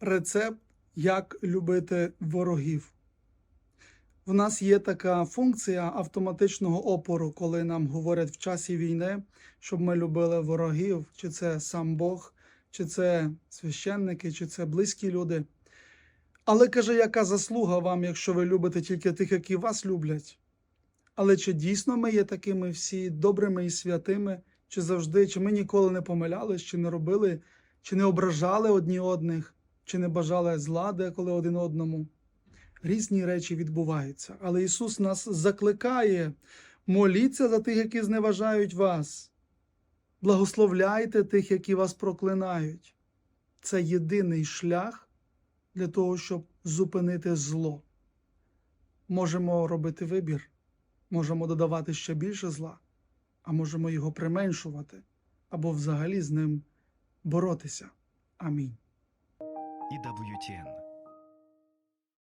рецепт, як любити ворогів. В нас є така функція автоматичного опору, коли нам говорять в часі війни, щоб ми любили ворогів, чи це сам Бог, чи це священники, чи це близькі люди. Але каже, яка заслуга вам, якщо ви любите тільки тих, які вас люблять? Але чи дійсно ми є такими всі добрими і святими, чи завжди, чи ми ніколи не помилялись, чи не робили, чи не ображали одні одних, чи не бажали зла деколи один одному? Різні речі відбуваються, але Ісус нас закликає моліться за тих, які зневажають вас. Благословляйте тих, які вас проклинають. Це єдиний шлях для того, щоб зупинити зло. Можемо робити вибір, можемо додавати ще більше зла, а можемо його применшувати або взагалі з ним боротися. Амінь. EWTN